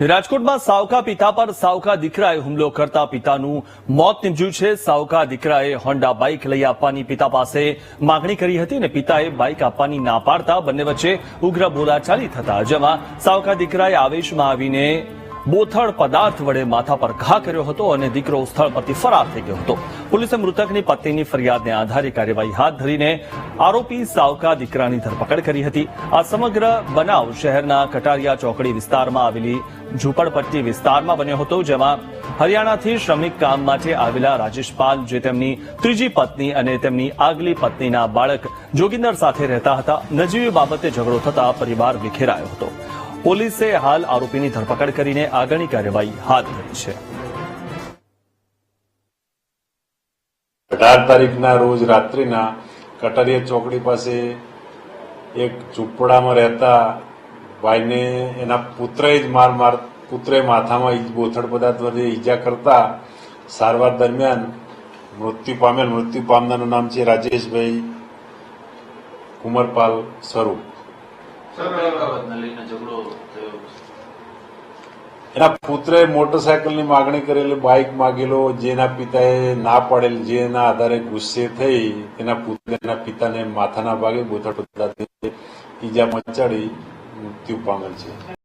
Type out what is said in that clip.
રાજકોટમાં સાવકા પિતા પર સાવકા દીકરાએ હુમલો કરતા પિતાનું મોત નિપજ્યું છે. સાવકા દીકરાએ હોન્ડા બાઇક લઈ આપવાની પિતા પાસે માગણી કરી હતી અને પિતાએ બાઇક આપવાની ના પાડતા બંને વચ્ચે ઉગ્ર બોલાચાલી થતા જેમાં સાવકા દીકરાએ આવેશમાં આવીને બોથડ પદાર્થ વડે માથા પર ઘા કર્યો હતો અને દીકરો સ્થળ પરથી ફરાર થઈ ગયો હતો. પોલીસે મૃતકની પત્નીની ફરિયાદને આધારે કાર્યવાહી હાથ ધરીને આરોપી સાવકા દીકરાની ધરપકડ કરી હતી આ સમગ્ર બનાવ શહેરના કટારિયા ચોકડી વિસ્તારમાં આવેલી ઝૂંપડપટ્ટી વિસ્તારમાં બન્યો હતો જેમાં હરિયાણાથી શ્રમિક કામ માટે આવેલા રાજેશપાલ, જે તેમની ત્રીજી પત્ની અને તેમની આગલી પત્નીના બાળક જોગિંદર સાથે રહેતા હતા, નજીવી બાબતે ઝઘડો થતા પરિવાર વિખેરાયો હતો. પોલીસે હાલ આરોપીની ધરપકડ કરીને આગળની કાર્યવાહી હાથ ધરી છે. અઢાર તારીખના રોજ રાત્રિના કટારિયા ચોકડી પાસે એક ઝૂંપડામાં રહેતા ભાઈને એના પુત્રએ જ માર માર પુત્રે માથામાં બોથડ પદાર્થ વડે ઈજા કરતા સારવાર દરમિયાન મૃત્યુ પામેલ મૃત્યુ પામનારનું નામ છે રાજેશભાઈ કુમરપાલ સ્વરૂપ. એના પુત્રે મોટરસાયકલની માગણી કરેલી બાઇક માગેલો, જેના પિતાએ ના પાડેલ, જેના આધારે ગુસ્સે થઈ તેના પુત્ર એના પિતાને માથાના ભાગે બોથડ ઈજા મચાડી મૃત્યુ પામેલ છે.